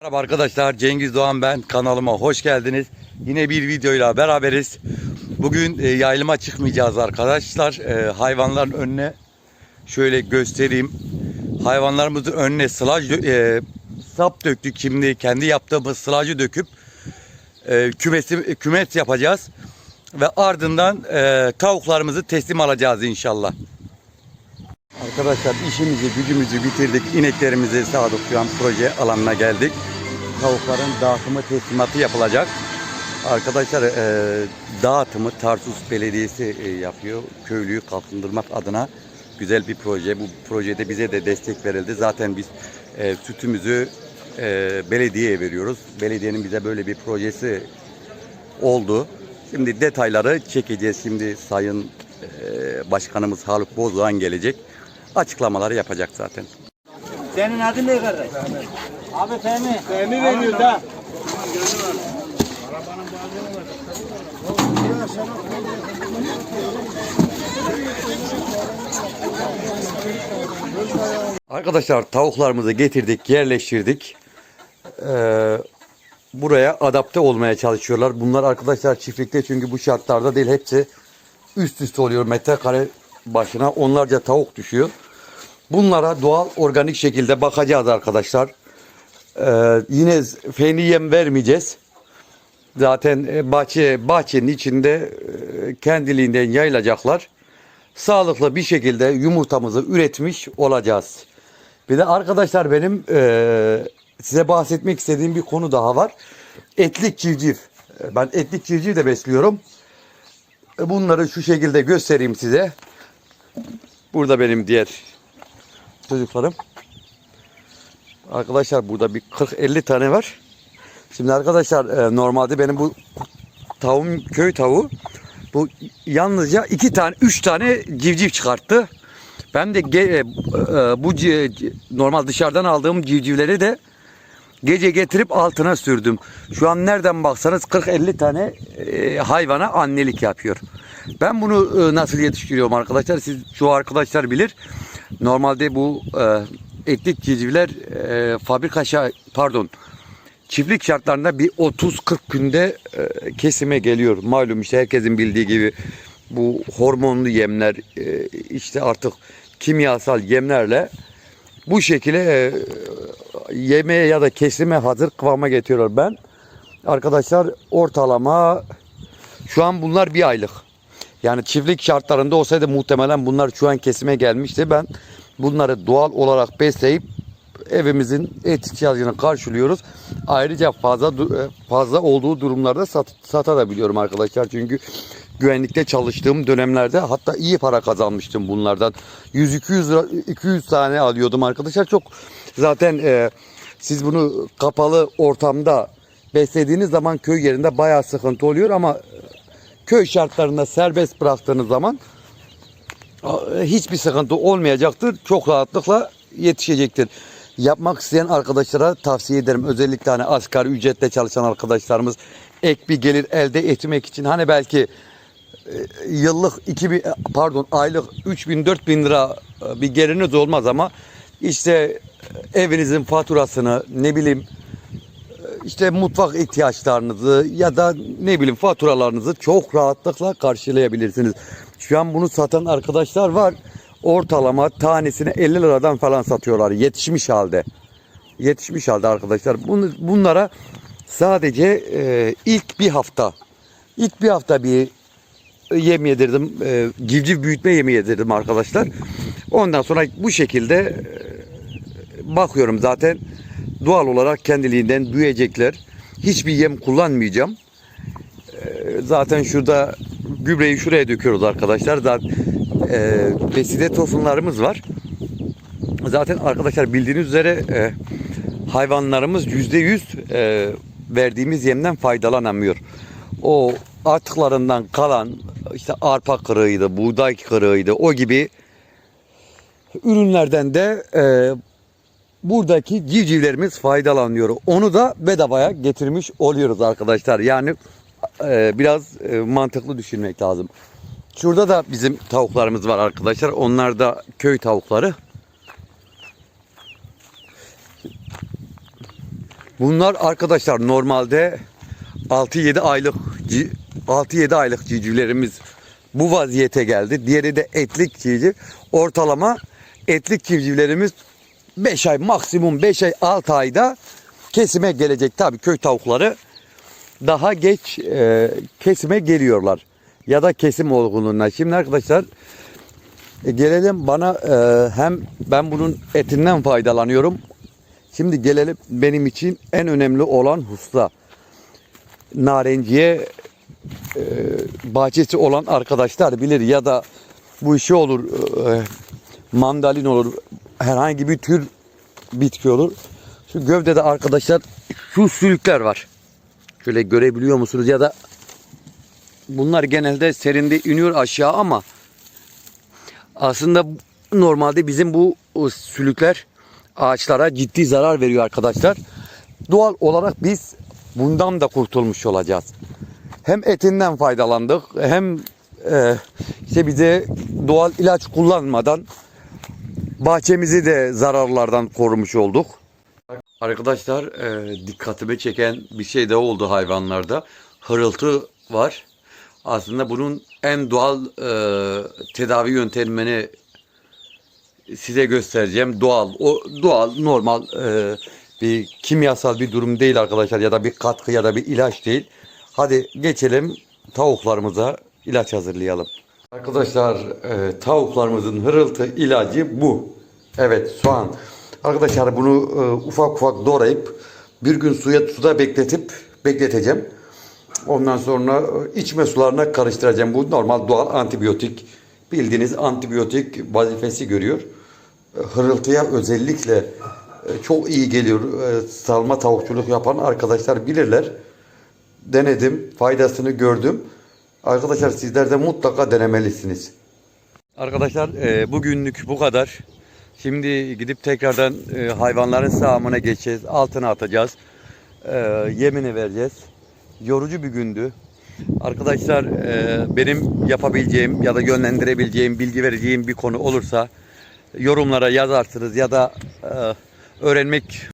Merhaba arkadaşlar Cengiz Doğan ben kanalıma hoş geldiniz. Yine bir videoyla beraberiz. Bugün e, yayılıma çıkmayacağız arkadaşlar. E, hayvanların önüne şöyle göstereyim. Hayvanlarımızın önüne sılaj e, sap döktük. Şimdi kendi yaptığımız sılacı döküp e, kümesi kümes yapacağız. Ve ardından e, tavuklarımızı teslim alacağız inşallah. Arkadaşlar işimizi gücümüzü bitirdik. İneklerimizi sağdık şu an proje alanına geldik. Tavukların dağıtımı teslimatı yapılacak. Arkadaşlar e, dağıtımı Tarsus Belediyesi e, yapıyor. Köylüyü kalkındırmak adına güzel bir proje. Bu projede bize de destek verildi. Zaten biz e, sütümüzü e, belediyeye veriyoruz. Belediyenin bize böyle bir projesi oldu. Şimdi detayları çekeceğiz. Şimdi Sayın e, Başkanımız Haluk Bozdoğan gelecek. Açıklamaları yapacak zaten. Senin adın ne kardeş? Abi Fehmi. Fehmi veriyor da. Arkadaşlar tavuklarımızı getirdik, yerleştirdik. Ee, buraya adapte olmaya çalışıyorlar. Bunlar arkadaşlar çiftlikte çünkü bu şartlarda değil hepsi üst üste oluyor metrekare başına onlarca tavuk düşüyor. Bunlara doğal organik şekilde bakacağız arkadaşlar. Ee, yine feni yem vermeyeceğiz. Zaten e, bahçe bahçenin içinde e, kendiliğinden yayılacaklar. Sağlıklı bir şekilde yumurtamızı üretmiş olacağız. Bir de arkadaşlar benim e, size bahsetmek istediğim bir konu daha var. Etlik civciv. E, Ben etlik civciv de besliyorum. Bunları şu şekilde göstereyim size. Burada benim diğer çocuklarım. Arkadaşlar burada bir 40-50 tane var. Şimdi arkadaşlar e, normalde benim bu tavuğum köy tavuğu bu yalnızca iki tane, üç tane civciv çıkarttı. Ben de e, e, bu normal dışarıdan aldığım civcivleri de gece getirip altına sürdüm. Şu an nereden baksanız 40-50 tane hayvana annelik yapıyor. Ben bunu nasıl yetiştiriyorum arkadaşlar? Siz şu arkadaşlar bilir. Normalde bu e, etlik civcivler e, fabrika pardon çiftlik şartlarında bir 30-40 günde e, kesime geliyor. Malum işte herkesin bildiği gibi bu hormonlu yemler e, işte artık kimyasal yemlerle bu şekilde e, yemeğe ya da kesime hazır kıvama getiriyor. Ben arkadaşlar ortalama şu an bunlar bir aylık. Yani çiftlik şartlarında olsaydı muhtemelen bunlar şu an kesime gelmişti. Ben bunları doğal olarak besleyip evimizin et ihtiyacını karşılıyoruz. Ayrıca fazla du- fazla olduğu durumlarda sat, satabiliyorum arkadaşlar. Çünkü güvenlikte çalıştığım dönemlerde hatta iyi para kazanmıştım bunlardan. 100-200 lira 200 tane alıyordum arkadaşlar. Çok zaten e, siz bunu kapalı ortamda beslediğiniz zaman köy yerinde bayağı sıkıntı oluyor ama e, köy şartlarında serbest bıraktığınız zaman hiçbir sıkıntı olmayacaktır. Çok rahatlıkla yetişecektir. Yapmak isteyen arkadaşlara tavsiye ederim. Özellikle hani asgari ücretle çalışan arkadaşlarımız ek bir gelir elde etmek için hani belki e, yıllık 2000 pardon aylık 3000 4000 lira e, bir geliriniz olmaz ama işte e, evinizin faturasını ne bileyim işte mutfak ihtiyaçlarınızı ya da ne bileyim faturalarınızı çok rahatlıkla karşılayabilirsiniz. Şu an bunu satan arkadaşlar var. Ortalama tanesini 50 liradan falan satıyorlar yetişmiş halde. Yetişmiş halde arkadaşlar. Bunlara sadece e, ilk bir hafta ilk bir hafta bir yem yedirdim. E, civciv büyütme yemi yedirdim arkadaşlar. Ondan sonra bu şekilde e, bakıyorum zaten doğal olarak kendiliğinden büyüyecekler. Hiçbir yem kullanmayacağım. E, zaten şurada gübreyi şuraya döküyoruz arkadaşlar. Zaten e, beside tosunlarımız var. Zaten arkadaşlar bildiğiniz üzere e, hayvanlarımız yüzde yüz e, verdiğimiz yemden faydalanamıyor. O atıklarından kalan işte arpa kırığıydı, buğday kırığıydı o gibi ürünlerden de e, buradaki civcivlerimiz faydalanıyor. Onu da bedavaya getirmiş oluyoruz arkadaşlar. Yani e, biraz e, mantıklı düşünmek lazım. Şurada da bizim tavuklarımız var arkadaşlar. Onlar da köy tavukları. Bunlar arkadaşlar normalde 6-7 aylık ci- 6-7 aylık civcivlerimiz bu vaziyete geldi. Diğeri de etlik civciv. Ortalama etlik civcivlerimiz 5 ay maksimum 5 ay 6 ayda kesime gelecek. Tabii köy tavukları daha geç e, kesime geliyorlar. Ya da kesim olgunluğuna. Şimdi arkadaşlar e, gelelim bana e, hem ben bunun etinden faydalanıyorum. Şimdi gelelim benim için en önemli olan hususa. Narenciye e, bahçesi olan arkadaşlar bilir ya da bu işi olur e, mandalin olur herhangi bir tür bitki olur. Şu gövdede arkadaşlar şu sülükler var. Şöyle görebiliyor musunuz ya da bunlar genelde serinde iniyor aşağı ama aslında normalde bizim bu sülükler ağaçlara ciddi zarar veriyor arkadaşlar. Doğal olarak biz bundan da kurtulmuş olacağız. Hem etinden faydalandık hem e, işte bize doğal ilaç kullanmadan bahçemizi de zararlardan korumuş olduk. Arkadaşlar e, dikkatimi çeken bir şey de oldu hayvanlarda. Hırıltı var. Aslında bunun en doğal e, tedavi yöntemini size göstereceğim. Doğal, o doğal, normal e, bir kimyasal bir durum değil arkadaşlar ya da bir katkı ya da bir ilaç değil. Hadi geçelim tavuklarımıza ilaç hazırlayalım. Arkadaşlar e, tavuklarımızın hırıltı ilacı bu. Evet soğan. Arkadaşlar bunu e, ufak ufak doğrayıp bir gün suya suda bekletip bekleteceğim. Ondan sonra e, içme sularına karıştıracağım. Bu normal doğal antibiyotik. Bildiğiniz antibiyotik vazifesi görüyor. E, Hırıltıya özellikle e, çok iyi geliyor. Salma tavukçuluk yapan arkadaşlar bilirler. Denedim, faydasını gördüm. Arkadaşlar sizler de mutlaka denemelisiniz. Arkadaşlar e, bugünlük bu kadar. Şimdi gidip tekrardan e, hayvanların sağımına geçeceğiz. Altına atacağız. E, yemini vereceğiz. Yorucu bir gündü. Arkadaşlar e, benim yapabileceğim ya da yönlendirebileceğim, bilgi vereceğim bir konu olursa yorumlara yazarsınız ya da e, öğrenmek